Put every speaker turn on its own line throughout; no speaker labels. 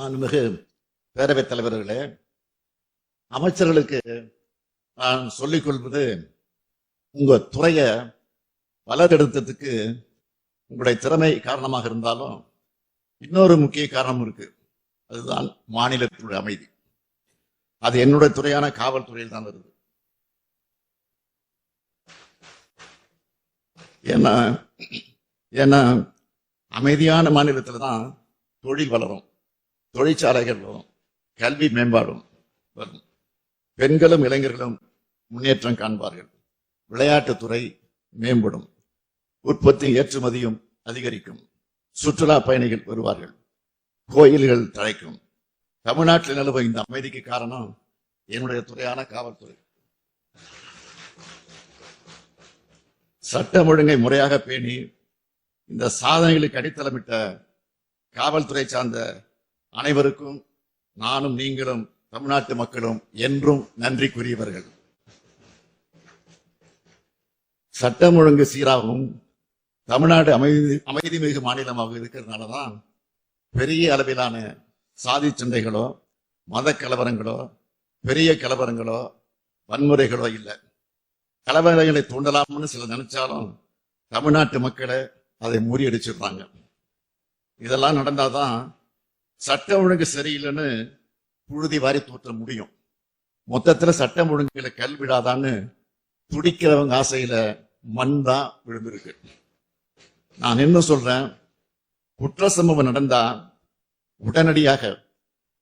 மாண்புமிகு பேரவைத் தலைவர்களே அமைச்சர்களுக்கு நான் சொல்லிக் கொள்வது உங்க துறையை வளர்த்தெடுத்ததுக்கு உங்களுடைய திறமை காரணமாக இருந்தாலும் இன்னொரு முக்கிய காரணம் இருக்கு. அதுதான் மாநிலத்துடைய அமைதி. அது என்னுடைய துறையான காவல்துறையில் தான் வருது. ஏன்னா ஏன்னா அமைதியான மாநிலத்தில் தான் தொழில் வளரும். தொழிற்சாலைகளும் கல்வி மேம்பாடும் வரும். பெண்களும் இளைஞர்களும் முன்னேற்றம் காண்பார்கள். விளையாட்டுத்துறை மேம்படும். உற்பத்தி ஏற்றுமதியும் அதிகரிக்கும். சுற்றுலா பயணிகள் வருவார்கள். கோயில்கள் தழைக்கும். தமிழ்நாட்டில் நிலவும் இந்த அமைதிக்கு காரணம் என்னுடைய துறையான காவல்துறை. சட்டம் ஒழுங்கை முறையாக பேணி இந்த சாதனைகளுக்கு அடித்தளமிட்ட காவல்துறை சார்ந்த அனைவருக்கும் நானும் நீங்களும் தமிழ்நாட்டு மக்களும் என்றும் நன்றிக்குரியவர்கள் சட்டம் ஒழுங்கு சீராகவும் தமிழ்நாடு அமைதி அமைதி மிகு மாநிலமாக இருக்கிறதுனால தான் பெரிய அளவிலான சாதி சண்டைகளோ மத கலவரங்களோ பெரிய கலவரங்களோ வன்முறைகளோ இல்லை. கலவரங்களை தூண்டலாம்னு சில நினைச்சாலும் தமிழ்நாட்டு மக்களை அதை முறியடிச்சிடுறாங்க. இதெல்லாம் நடந்தாதான் சட்டம் ஒழுங்கு சரியில்லைன்னு புழுதி வாரி தூற்ற முடியும். மொத்தத்துல சட்டம் ஒழுங்குல கல்விடாதான்னு துடிக்கிறவங்க ஆசையில மண் தான் விழுந்திருக்கு. நான் என்ன சொல்றேன்? குற்ற சம்பவம் நடந்தா உடனடியாக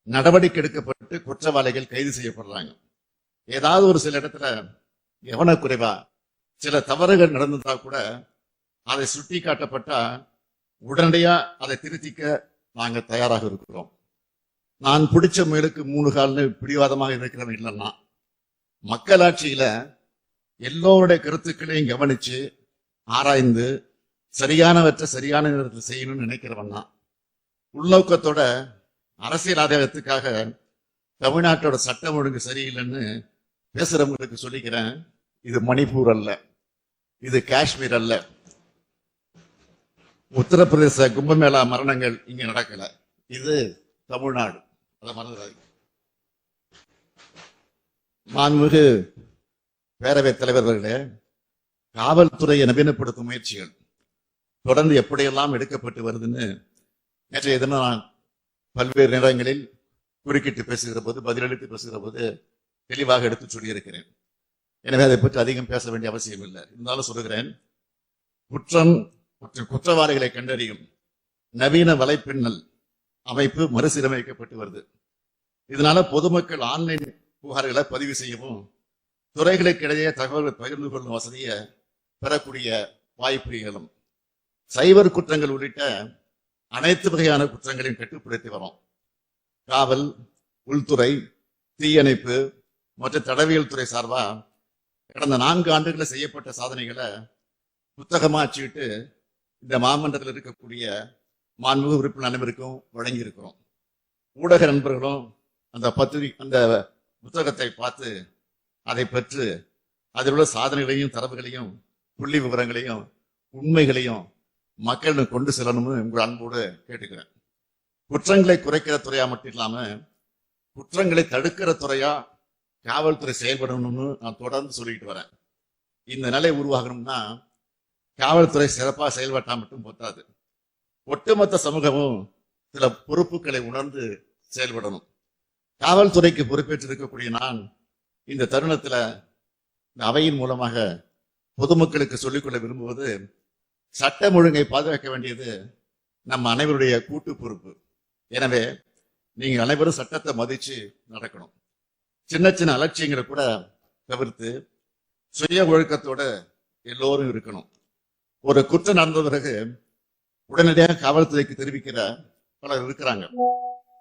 நடவடிக்கை எடுக்கப்பட்டு குற்றவாளிகள் கைது செய்யப்படுறாங்க. ஏதாவது ஒரு சில இடத்துல எவனக்குறைவா சில தவறுகள் நடந்ததா கூட அதை சுட்டி காட்டப்பட்டா உடனடியா அதை திருத்திக்க நாங்கள் தயாராக இருக்கிறோம். நான் பிடிச்ச முயலுக்கு மூணு கால்னு பிடிவாதமாக இருக்கிறவன் இல்லைன்னா மக்களாட்சியில் எல்லோருடைய கருத்துக்களையும் கவனித்து ஆராய்ந்து சரியானவற்றை சரியான நேரத்தில் செய்யணும்னு நினைக்கிறவன் தான். உள்நோக்கத்தோட அரசியல் ஆதாயத்துக்காக தமிழ்நாட்டோட சட்டம் ஒழுங்கு சரியில்லைன்னு பேசுகிறவங்களுக்கு சொல்லிக்கிறேன். இது மணிப்பூர் அல்ல. இது காஷ்மீர் அல்ல. உத்தரப்பிரதேச கும்பமேளா மரணங்கள் இங்க நடக்கல. இது தமிழ்நாடு. அதை மறந்துடாதீங்க. மாண்புமிகு பேரவைத் தலைவர்களே காவல்துறையை நவீனப்படுத்தும் முயற்சிகள் தொடர்ந்து எப்படியெல்லாம் எடுக்கப்பட்டு வருதுன்னு நேற்றைய தினம் நான் பல்வேறு நேரங்களில் குறுக்கிட்டு பேசுகிற போது பதிலளித்து பேசுகிற போது தெளிவாக எடுத்து சொல்லியிருக்கிறேன். எனவே அதை பற்றி அதிகம் பேச வேண்டிய அவசியம் இல்லை இருந்தாலும் சொல்லுகிறேன் குற்றம் குற்றவாளிகளை கண்டறியும் நவீன வலைப்பின்னல் அமைப்பு மறுசீரமைக்கப்பட்டு வருது. இதனால பொதுமக்கள் ஆன்லைன் புகார்களை பதிவு செய்யவும் துறைகளுக்கிடையே தகவல்களை பகிர்ந்து கொள்ளும் வசதியை பெறக்கூடிய வாய்ப்பு இயலும் சைபர் குற்றங்கள் உள்ளிட்ட அனைத்து வகையான குற்றங்களையும் கட்டுப்படுத்தி வரோம். காவல் உள்துறை தீயணைப்பு மற்றும் தடவியல் துறை சார்பாக கடந்த நான்கு ஆண்டுகளில் செய்யப்பட்ட சாதனைகளை புத்தகமாச்சிட்டு இந்த மாமன்றத்தில் இருக்கக்கூடிய மாண்புமிகு உறுப்பினர் அனைவருக்கும் வழங்கி இருக்கிறோம் ஊடக நண்பர்களும் அந்த பத்திரி அந்த புத்தகத்தை பார்த்து அதை பெற்று அதில் உள்ள சாதனைகளையும் தரவுகளையும் புள்ளி விவரங்களையும் உண்மைகளையும் மக்களுக்கு கொண்டு செல்லணும்னு உங்கள் அன்போடு கேட்டுக்கிறேன். குற்றங்களை குறைக்கிற துறையா மட்டும் இல்லாமல் குற்றங்களை தடுக்கிற துறையா காவல்துறை செயல்படணும்னு நான் தொடர்ந்து சொல்லிட்டு வரேன். இந்த நிலை உருவாகணும்னா காவல்துறை சிறப்பாக செயல்பட்டா மட்டும் போத்தாது ஒட்டுமொத்த சமூகமும் சில பொறுப்புகளை உணர்ந்து செயல்படணும். காவல்துறைக்கு பொறுப்பேற்று இருக்கக்கூடிய நான் இந்த தருணத்துல இந்த அவையின் மூலமாக பொதுமக்களுக்கு சொல்லிக்கொள்ள விரும்புவது சட்டம் ஒழுங்கை பாதுகாக்க வேண்டியது நம்ம அனைவருடைய கூட்டு பொறுப்பு. எனவே நீங்கள் அனைவரும் சட்டத்தை மதித்து நடக்கணும். சின்ன சின்ன அலட்சியங்களை கூட தவிர்த்து சுய ஒழுக்கத்தோட எல்லோரும் இருக்கணும். ஒரு குற்றம் நடந்த பிறகு உடனடியாக காவல்துறைக்கு தெரிவிக்கிற பலர் இருக்கிறாங்க.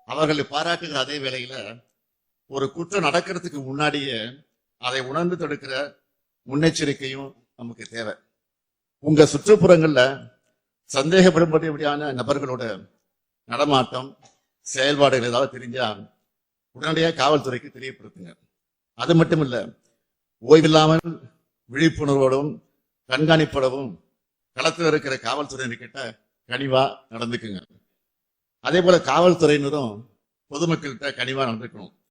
அவர்களை பாராட்டுகிற அதே வேளையில ஒரு குற்றம் நடக்கிறதுக்கு முன்னாடியே அதை உணர்ந்து தடுக்கிற முன்னெச்சரிக்கையும் நமக்கு தேவை. உங்க சுற்றுப்புறங்கள்ல சந்தேகப்படும்படியான நபர்களோட நடமாட்டம் செயல்பாடுகள் ஏதாவது தெரிஞ்சா உடனடியாக காவல்துறைக்கு தெரியப்படுத்துங்க. அது மட்டும் இல்லை ஓய்வில்லாமல் விழிப்புணர்வோடும் கண்காணிப்படவும் களத்தில் இருக்கிற காவல்துறையினர்கிட்ட கனிவா நடந்துக்குங்க. அதே போல காவல்துறையினரும் பொதுமக்கள்கிட்ட கனிவா நடந்துக்கணும்.